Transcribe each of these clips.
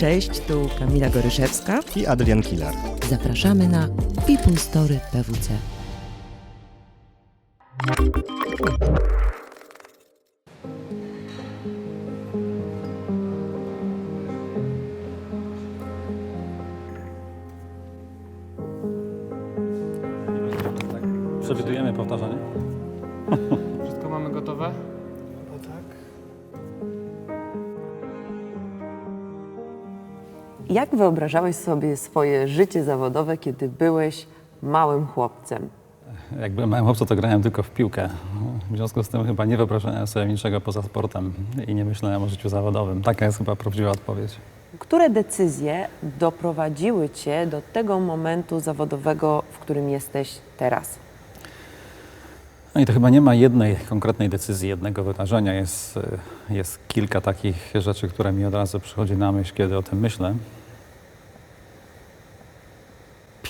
Cześć, tu Kamila Goryszewska. i Adrian Kilar. Zapraszamy na People Story PWC. Przewidujemy powtarzanie. Wszystko mamy gotowe? Jak wyobrażałeś sobie swoje życie zawodowe, kiedy byłeś małym chłopcem? Jak byłem małym chłopcem, to grałem tylko w piłkę. W związku z tym chyba nie wyobrażałem sobie niczego poza sportem i nie myślałem o życiu zawodowym. Taka jest chyba prawdziwa odpowiedź. Które decyzje doprowadziły cię do tego momentu zawodowego, w którym jesteś teraz? No i to chyba nie ma jednej konkretnej decyzji, jednego wydarzenia. Jest, jest kilka takich rzeczy, które mi od razu przychodzi na myśl, kiedy o tym myślę.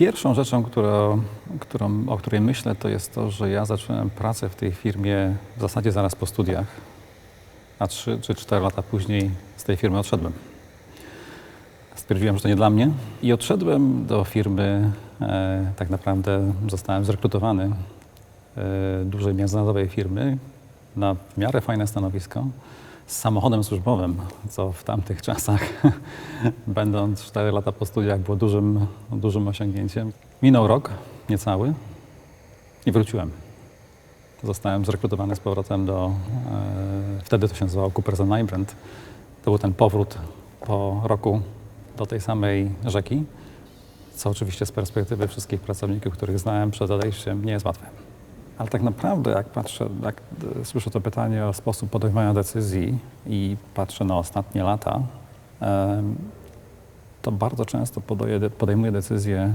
Pierwszą rzeczą, którą, którą, o której myślę, to jest to, że ja zacząłem pracę w tej firmie w zasadzie zaraz po studiach, a trzy czy cztery lata później z tej firmy odszedłem. Stwierdziłem, że to nie dla mnie i odszedłem do firmy. E, tak naprawdę zostałem zrekrutowany e, dużej międzynarodowej firmy na w miarę fajne stanowisko z samochodem służbowym, co w tamtych czasach, będąc 4 lata po studiach, było dużym, dużym osiągnięciem. Minął rok, niecały i wróciłem. Zostałem zrekrutowany z powrotem do, e, wtedy to się nazywało Coopers Brand. To był ten powrót po roku do tej samej rzeki, co oczywiście z perspektywy wszystkich pracowników, których znałem przed odejściem, nie jest łatwe. Ale tak naprawdę, jak patrzę, jak e, słyszę to pytanie o sposób podejmowania decyzji i patrzę na ostatnie lata, to bardzo często podejmuję decyzje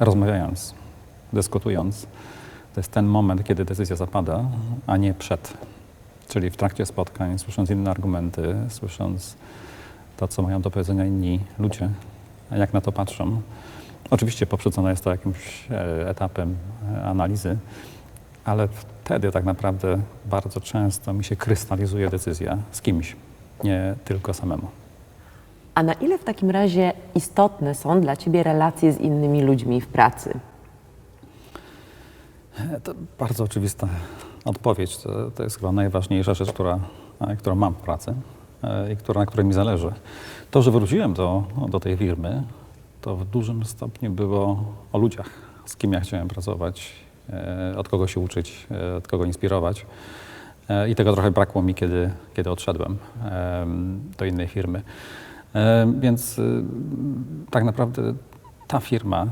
rozmawiając, dyskutując. To jest ten moment, kiedy decyzja zapada, a nie przed. Czyli w trakcie spotkań, słysząc inne argumenty, słysząc to, co mają do powiedzenia inni ludzie, jak na to patrzą. Oczywiście poprzedzone jest to jakimś e, etapem e, analizy, ale wtedy tak naprawdę bardzo często mi się krystalizuje decyzja z kimś, nie tylko samemu. A na ile w takim razie istotne są dla ciebie relacje z innymi ludźmi w pracy? To bardzo oczywista odpowiedź. To, to jest chyba najważniejsza rzecz, która, którą mam w pracy e, i która, na której mi zależy. To, że wróciłem do, do tej firmy, to w dużym stopniu było o ludziach, z kim ja chciałem pracować, od kogo się uczyć, e, od kogo inspirować. E, I tego trochę brakło mi, kiedy, kiedy odszedłem em, do innej firmy. E, Więc tak naprawdę ta firma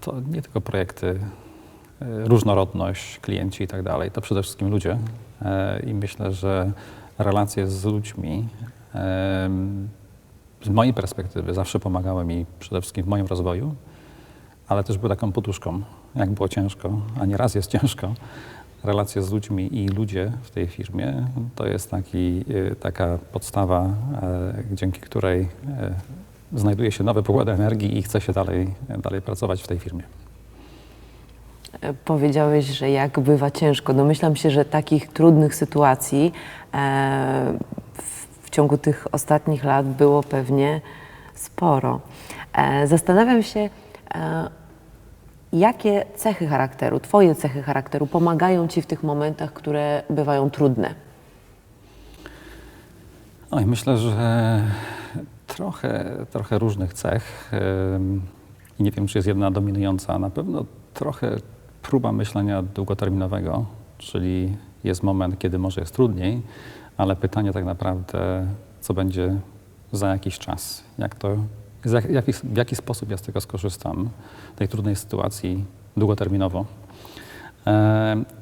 to nie tylko projekty, różnorodność, klienci i tak dalej, to przede wszystkim ludzie. E, I myślę, że relacje z ludźmi z mojej perspektywy zawsze pomagały mi przede wszystkim w moim rozwoju, ale też były taką poduszką, jak było ciężko, a nieraz jest ciężko. Relacje z ludźmi i ludzie w tej firmie to jest taki, y, taka podstawa, e, dzięki której e, znajduje się nowe pokłady energii i chce się dalej, dalej pracować w tej firmie. E, Powiedziałeś, że jak bywa ciężko. Domyślam się, że takich trudnych sytuacji w, ciągu tych ostatnich lat było pewnie sporo. Zastanawiam się, jakie cechy charakteru, Twoje cechy charakteru pomagają Ci w tych momentach, które bywają trudne. Oj, myślę, że trochę, trochę różnych cech i nie wiem, czy jest jedna dominująca. Na pewno trochę próba myślenia długoterminowego, czyli jest moment, kiedy może jest trudniej, ale pytanie tak naprawdę, co będzie za jakiś czas, jak to, w jaki sposób ja z tego skorzystam, tej trudnej sytuacji długoterminowo.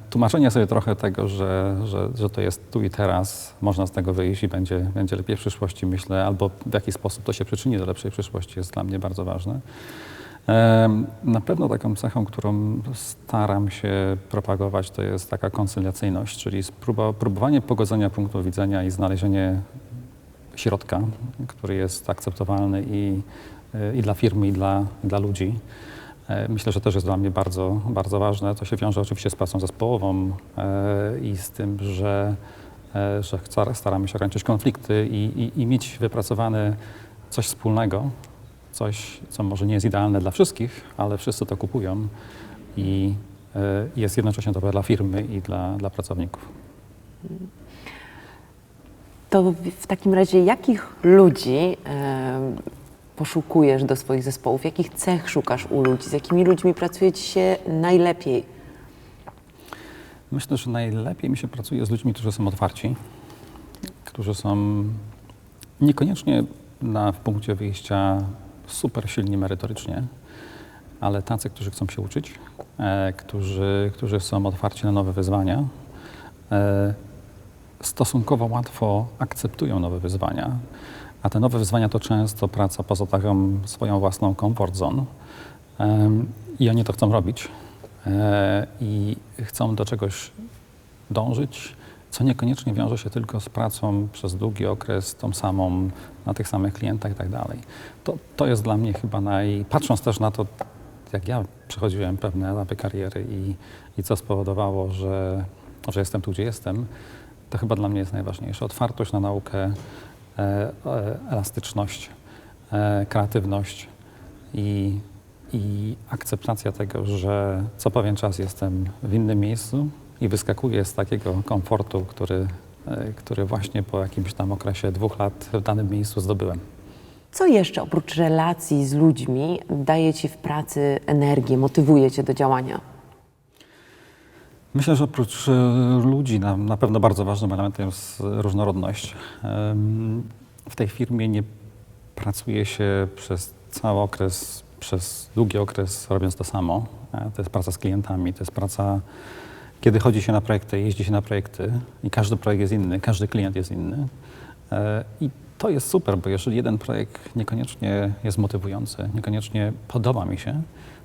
Tłumaczenie sobie trochę tego, że, że, że to jest tu i teraz, można z tego wyjść i będzie, będzie lepiej w przyszłości, myślę, albo w jaki sposób to się przyczyni do lepszej przyszłości jest dla mnie bardzo ważne. Na pewno taką cechą, którą staram się propagować, to jest taka koncyliacyjność, czyli spróba, próbowanie pogodzenia punktu widzenia i znalezienie środka, który jest akceptowalny i, y, i dla firmy, i dla, i dla ludzi. E, Myślę, że też jest dla mnie bardzo, bardzo ważne. To się wiąże oczywiście z pracą zespołową e, i z tym, że, e, że staramy się ograniczyć konflikty i, i, i mieć wypracowane coś wspólnego, coś, co może nie jest idealne dla wszystkich, ale wszyscy to kupują i e, jest jednocześnie dobre dla firmy i dla, dla pracowników. To w- takim razie jakich ludzi poszukujesz do swoich zespołów? Jakich cech szukasz u ludzi? Z jakimi ludźmi pracuje ci się najlepiej? Myślę, że najlepiej mi się pracuje z ludźmi, którzy są otwarci, którzy są niekoniecznie na w punkcie wyjścia super silni merytorycznie, ale tacy, którzy chcą się uczyć, e, którzy, którzy są otwarci na nowe wyzwania, e, stosunkowo łatwo akceptują nowe wyzwania, a te nowe wyzwania to często praca poza taką swoją własną comfort zone. I oni to chcą robić. E, i chcą do czegoś dążyć, co niekoniecznie wiąże się tylko z pracą przez długi okres, tą samą, na tych samych klientach i tak dalej. To, to jest dla mnie chyba naj... Patrząc też na to, jak ja przechodziłem pewne etapy kariery i, i co spowodowało, że, że jestem tu, gdzie jestem, to chyba dla mnie jest najważniejsze. Otwartość na naukę, e, e, elastyczność, e, kreatywność i, i akceptacja tego, że co pewien czas jestem w innym miejscu i wyskakuję z takiego komfortu, który, który właśnie po jakimś tam okresie dwóch lat w danym miejscu zdobyłem. Co jeszcze oprócz relacji z ludźmi daje ci w pracy energię, motywuje cię do działania? Myślę, że oprócz e, ludzi na, na pewno bardzo ważnym elementem jest różnorodność. W tej firmie nie pracuje się przez cały okres, przez długi okres robiąc to samo. E, To jest praca z klientami, to jest praca, kiedy chodzi się na projekty, jeździ się na projekty i każdy projekt jest inny, każdy klient jest inny. E, I to jest super, bo jeżeli jeden projekt niekoniecznie jest motywujący, niekoniecznie podoba mi się,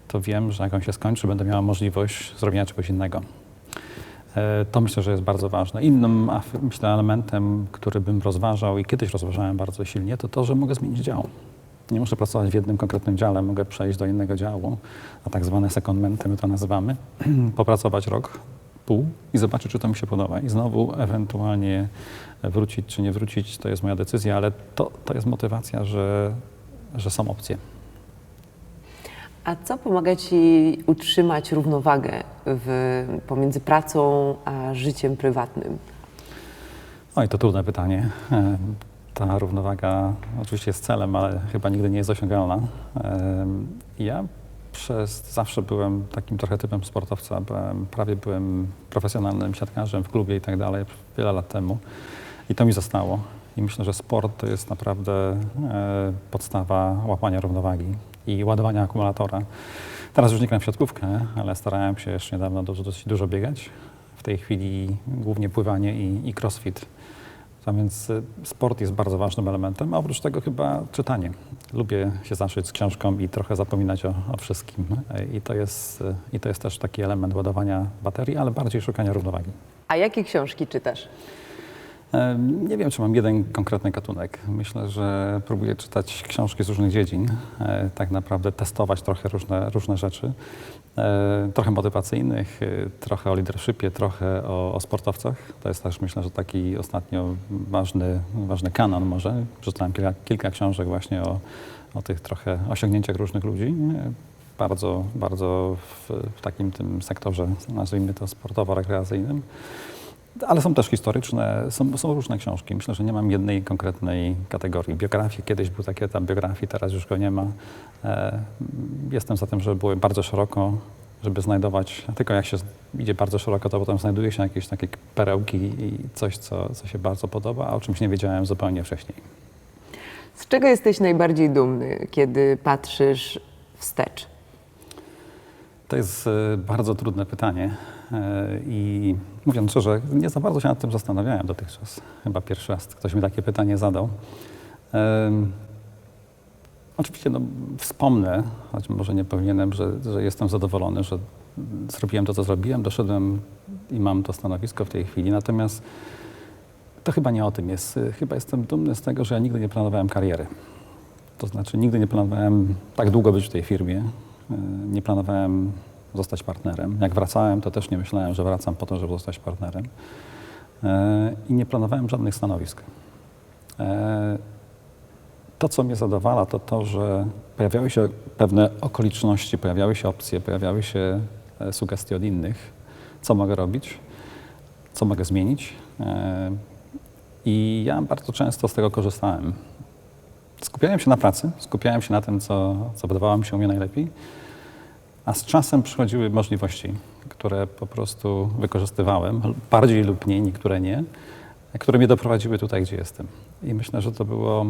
to wiem, że jak on się skończy, będę miała możliwość zrobienia czegoś innego. E, To myślę, że jest bardzo ważne. Innym myślę, elementem, który bym rozważał i kiedyś rozważałem bardzo silnie, to to, że mogę zmienić dział. Nie muszę pracować w jednym konkretnym dziale, mogę przejść do innego działu, a tak zwane secondmenty my to nazywamy, popracować rok, pół i zobaczyć, czy to mi się podoba. I znowu ewentualnie wrócić czy nie wrócić, to jest moja decyzja, ale to, to jest motywacja, że, że są opcje. A co pomaga ci utrzymać równowagę w, pomiędzy pracą a życiem prywatnym? Oj, to trudne pytanie. E, Ta równowaga oczywiście jest celem, ale chyba nigdy nie jest osiągalna. E, Ja przez zawsze byłem takim trochę typem sportowca. Byłem, prawie byłem profesjonalnym siatkarzem w klubie i tak dalej wiele lat temu. I to mi zostało. I myślę, że sport to jest naprawdę e, podstawa łapania równowagi i ładowania akumulatora. Teraz już gram w siatkówkę, ale starałem się jeszcze niedawno dużo, dosyć dużo biegać. W tej chwili głównie pływanie i, i crossfit. A więc y, sport jest bardzo ważnym elementem, a oprócz tego chyba czytanie. Lubię się zaszyć z książką i trochę zapominać o, o wszystkim. I to, jest, y, I to jest też taki element ładowania baterii, ale bardziej szukania równowagi. A jakie książki czytasz? Nie wiem, czy mam jeden konkretny gatunek. Myślę, że próbuję czytać książki z różnych dziedzin, e, tak naprawdę testować trochę różne, różne rzeczy, e, trochę motywacyjnych, e, trochę o leadershipie, trochę o, o sportowcach. To jest też myślę, że taki ostatnio ważny, ważny kanon może. Przeczytałem kilka, kilka książek właśnie o, o tych trochę osiągnięciach różnych ludzi. Bardzo, bardzo w, w takim tym sektorze, nazwijmy to sportowo-rekreacyjnym. Ale są też historyczne, są, są różne książki. Myślę, że nie mam jednej konkretnej kategorii. Biografii, kiedyś był taki etap biografii, teraz już go nie ma. E, jestem za tym, żeby były bardzo szeroko, żeby znajdować, tylko jak się idzie bardzo szeroko, to potem znajduje się jakieś takie perełki i coś, co, co się bardzo podoba, a o czymś nie wiedziałem zupełnie wcześniej. Z czego jesteś najbardziej dumny, kiedy patrzysz wstecz? To jest e, bardzo trudne pytanie i mówiąc szczerze, nie za bardzo się nad tym zastanawiałem dotychczas. Chyba pierwszy raz ktoś mi takie pytanie zadał. Oczywiście no, wspomnę, choć może nie powinienem, że, że jestem zadowolony, że zrobiłem to, co zrobiłem, doszedłem i mam to stanowisko w tej chwili. Natomiast to chyba nie o tym jest. Chyba jestem dumny z tego, że ja nigdy nie planowałem kariery. To znaczy nigdy nie planowałem tak długo być w tej firmie. E, Nie planowałem zostać partnerem. Jak wracałem, to też nie myślałem, że wracam po to, żeby zostać partnerem. E, I nie planowałem żadnych stanowisk. E, to, co mnie zadowala, to to, że pojawiały się pewne okoliczności, pojawiały się opcje, pojawiały się e, sugestie od innych, co mogę robić, co mogę zmienić. I ja bardzo często z tego korzystałem. Skupiałem się na pracy, skupiałem się na tym, co, co wydawało mi się u mnie najlepiej, a z czasem przychodziły możliwości, które po prostu wykorzystywałem, bardziej lub mniej, niektóre nie, które mnie doprowadziły tutaj, gdzie jestem. I myślę, że to było,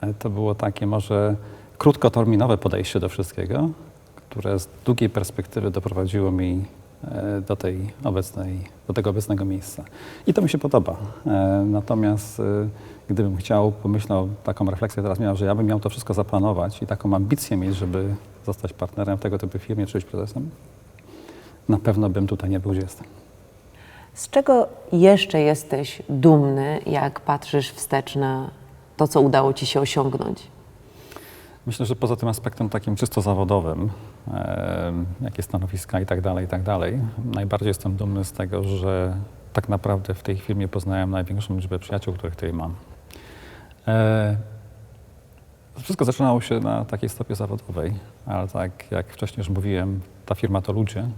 e, to było takie może krótkoterminowe podejście do wszystkiego, które z długiej perspektywy doprowadziło mi e, do, tej obecnej, do tego obecnego miejsca. I to mi się podoba. E, Natomiast gdybym chciał, pomyślał, taką refleksję teraz miał, że ja bym miał to wszystko zaplanować i taką ambicję mieć, żeby zostać partnerem w tego typu firmie, czy być prezesem, na pewno bym tutaj nie był, gdzie jestem. Z czego jeszcze jesteś dumny, jak patrzysz wstecz na to, co udało Ci się osiągnąć? Myślę, że poza tym aspektem takim czysto zawodowym, e, jakie stanowiska i tak dalej, i tak dalej, najbardziej jestem dumny z tego, że tak naprawdę w tej firmie poznałem największą liczbę przyjaciół, których tutaj mam. E, wszystko zaczynało się na takiej stopie zawodowej, ale tak jak wcześniej już mówiłem, ta firma to ludzie.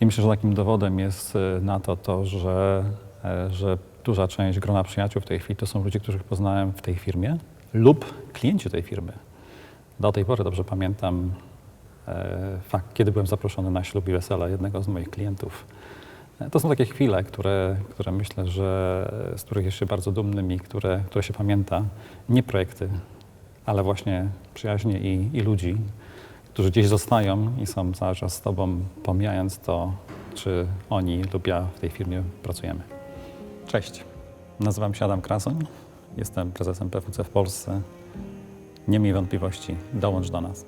I myślę, że takim dowodem jest e, na to to, że, e, że duża część grona przyjaciół w tej chwili to są ludzie, których poznałem w tej firmie lub klienci tej firmy. Do tej pory dobrze pamiętam e, fakt, kiedy byłem zaproszony na ślub i wesela jednego z moich klientów. To są takie chwile, które, które myślę, że z których jest się bardzo dumnym i które, które się pamięta. Nie projekty, ale właśnie przyjaźnie i, i ludzi, którzy gdzieś zostają i są cały czas z Tobą, pomijając to, czy oni lub ja w tej firmie pracujemy. Cześć, nazywam się Adam Krasoń, jestem prezesem PWC w Polsce. Nie miej wątpliwości, dołącz do nas.